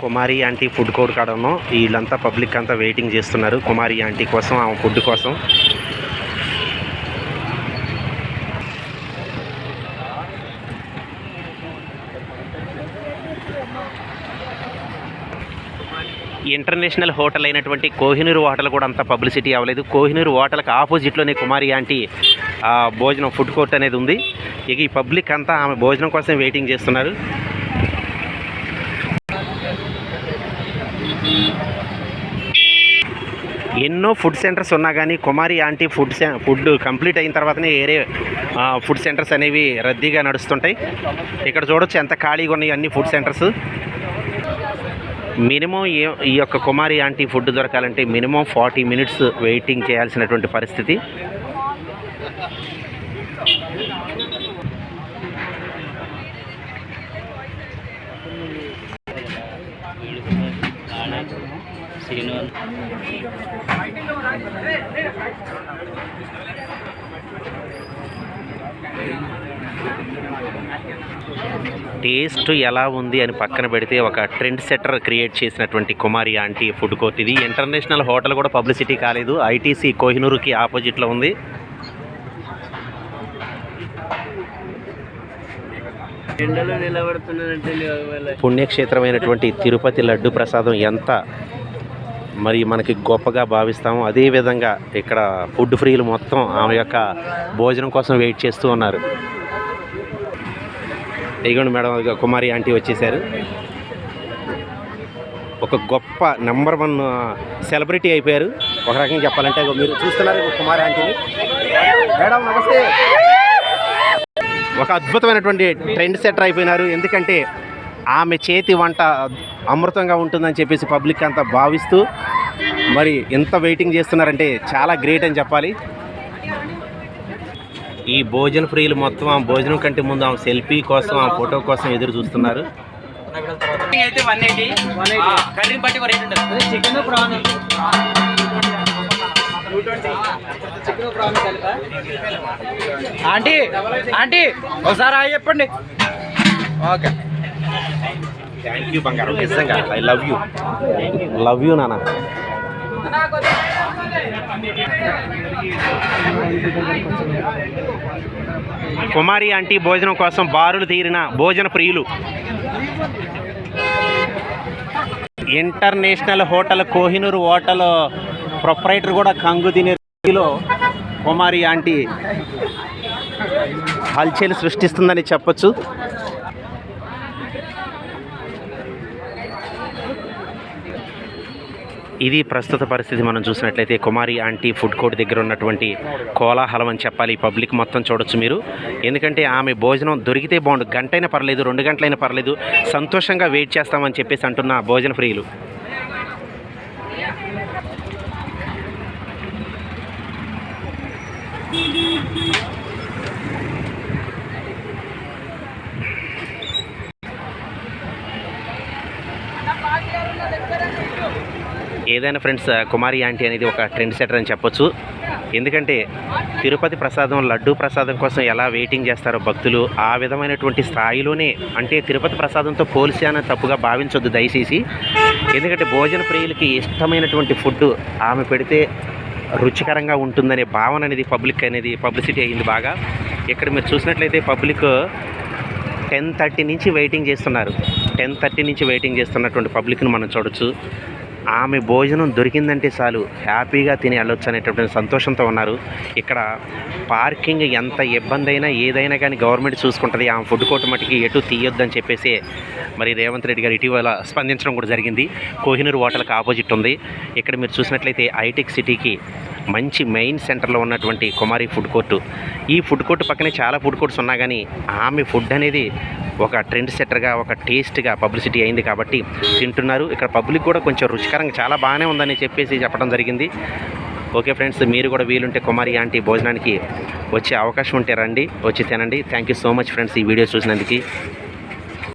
కుమారి aunty food court కాడ ఉన్నాం. వీళ్ళంతా పబ్లిక్ అంతా వెయిటింగ్ చేస్తున్నారు. కుమారి ఆంటీ కోసం ఆమె ఫుడ్ కోసం. ఇంటర్నేషనల్ హోటల్ అయినటువంటి కోహినూరు హోటల్ కూడా అంత పబ్లిసిటీ అవ్వలేదు. కోహినూరు హోటల్కి ఆపోజిట్లోనే కుమారి ఆంటీ ఆ, భోజనం ఫుడ్ కోర్ట్ అనేది ఉంది. ఇక ఈ పబ్లిక్ అంతా ఆమె భోజనం కోసం వెయిటింగ్ చేస్తున్నారు. ఎన్నో ఫుడ్ సెంటర్స్ ఉన్నా కానీ Kumari aunty food food complete అయిన తర్వాతనే వేరే ఫుడ్ సెంటర్స్ అనేవి రద్దీగా నడుస్తుంటాయి. ఇక్కడ చూడొచ్చు ఎంత ఖాళీగా ఉన్నాయి అన్ని ఫుడ్ సెంటర్స్ మినిమం ఈ యొక్క కుమారి ఆంటీ ఫుడ్ దొరకాలంటే మినిమం ఫార్టీ మినిట్స్ వెయిటింగ్ చేయాల్సినటువంటి పరిస్థితి. టేస్ట్ ఎలా ఉంది అని పక్కన పెడితే ఒక ట్రెండ్ సెటర్ క్రియేట్ చేసినటువంటి కుమారి ఆంటీ ఫుడ్ కోర్ట్ ఇది. ఇంటర్నేషనల్ హోటల్ కూడా పబ్లిసిటీ కాలేదు. ఐటీసీ కోహినూరుకి ఆపోజిట్లో ఉంది. పుణ్యక్షేత్రమైనటువంటి తిరుపతి లడ్డు ప్రసాదం ఎంత మరి మనకి గొప్పగా భావిస్తాము. అదేవిధంగా ఇక్కడ ఫుడ్ ఫ్రీలు మొత్తం ఆమె యొక్క భోజనం కోసం వెయిట్ చేస్తూ ఉన్నారు. ఇగోండి మేడం కుమారి ఆంటీ వచ్చేసారు. ఒక గొప్ప నెంబర్ వన్ సెలబ్రిటీ అయిపోయారు. ఒక రకంగా చెప్పాలంటే మీరు చూస్తున్నారు కుమారి ఆంటీని. మేడం నమస్తే. ఒక అద్భుతమైనటువంటి ట్రెండ్ సెటర్ అయిపోయినారు. ఎందుకంటే ఆమె చేతి వంట అమృతంగా ఉంటుందని చెప్పేసి పబ్లిక్ అంతా భావిస్తూ మరి ఎంత వెయిటింగ్ చేస్తున్నారంటే చాలా గ్రేట్ అని చెప్పాలి. ఈ భోజన ప్రియులు మొత్తం ఆ భోజనం కంటే ముందు ఆమె సెల్ఫీ కోసం ఆ ఫోటో కోసం ఎదురు చూస్తున్నారు. అయితే వన్ ఎయిటీ. కర్రీ బట్టి ఒక రేట్ ఉంటుంది. చికెన్ ప్రాన్ చికెన్ ప్రాన్ కలిప ఆంటీ ఆంటీ ఒకసారి చెప్పండి. ఓకే. థ్యాంక్ యూ బంగారం నిజంగా I love you love you నాన్న కుమారి ఆంటీ భోజనం కోసం బారులు తీరిన భోజన ప్రియులు. International hotel Kohinoor hotel proprietor కూడా కంగు తినే రీతిలో కుమారి ఆంటీ హల్చల్ సృష్టిస్తుందని చెప్పొచ్చు. ఇది ప్రస్తుత పరిస్థితి. మనం చూసినట్లయితే కుమారి ఆంటీ ఫుడ్ కోర్ట్ దగ్గర ఉన్నటువంటి కోలాహలం అని చెప్పాలి. పబ్లిక్ మొత్తం చూడొచ్చు మీరు. ఎందుకంటే ఆమె భోజనం దొరికితే బాగుండు. గంటైనా పర్లేదు రెండు గంటలైనా పర్లేదు. సంతోషంగా వెయిట్ చేస్తామని చెప్పేసి అంటున్న భోజన ప్రియులు. ఏదైనా ఫ్రెండ్స్ కుమారి ఆంటీ అనేది ఒక ట్రెండ్ సెటర్ అని చెప్పొచ్చు. ఎందుకంటే తిరుపతి ప్రసాదం లడ్డూ ప్రసాదం కోసం ఎలా వెయిటింగ్ చేస్తారో భక్తులు ఆ విధమైనటువంటి స్థాయిలోనే అంటే తిరుపతి ప్రసాదంతో పోలిసి అని తప్పుగా భావించొద్దు దయచేసి. ఎందుకంటే భోజన ప్రియులకి ఇష్టమైనటువంటి ఫుడ్ ఆమె పెడితే రుచికరంగా ఉంటుందనే భావన అనేది పబ్లిక్ అనేది పబ్లిసిటీ అయింది బాగా. ఇక్కడ మీరు చూసినట్లయితే పబ్లిక్ టెన్ థర్టీ నుంచి వెయిటింగ్ చేస్తున్నారు. టెన్ థర్టీ నుంచి వెయిటింగ్ చేస్తున్నటువంటి పబ్లిక్ను మనం చూడొచ్చు. ఆమె భోజనం దొరికిందంటే చాలు. హ్యాపీగా తిని వెళ్ళొచ్చు అనేటటువంటి సంతోషంతో ఉన్నారు. ఇక్కడ పార్కింగ్ ఎంత ఇబ్బంది అయినా ఏదైనా కానీ గవర్నమెంట్ చూసుకుంటుంది. ఆమె ఫుడ్ కోర్ట్ మటుకి ఎటు తీయొద్దని చెప్పేసి మరి రేవంత్ రెడ్డి గారు ఇటీవల స్పందించడం కూడా జరిగింది. కోహినూరు హోటల్కి ఆపోజిట్ ఉంది. ఇక్కడ మీరు చూసినట్లయితే ఐటెక్ సిటీకి మంచి మెయిన్ సెంటర్లో ఉన్నటువంటి కుమారి ఫుడ్ కోర్టు. ఈ ఫుడ్ కోర్టు పక్కనే చాలా ఫుడ్ కోర్ట్స్ ఉన్నా కానీ ఆమె ఫుడ్ అనేది ఒక ట్రెండ్ సెట్టర్గా ఒక టేస్ట్గా పబ్లిసిటీ అయింది కాబట్టి తింటున్నారు. ఇక్కడ పబ్లిక్ కూడా కొంచెం రుచికరంగా చాలా బాగానే ఉందని చెప్పేసి చెప్పడం జరిగింది. ఓకే ఫ్రెండ్స్ మీరు కూడా వీలుంటే కుమారి ఆంటీ భోజనానికి వచ్చే అవకాశం ఉంటే రండి వచ్చి తినండి. Thank you so much friends ఈ వీడియో చూసినందుకు.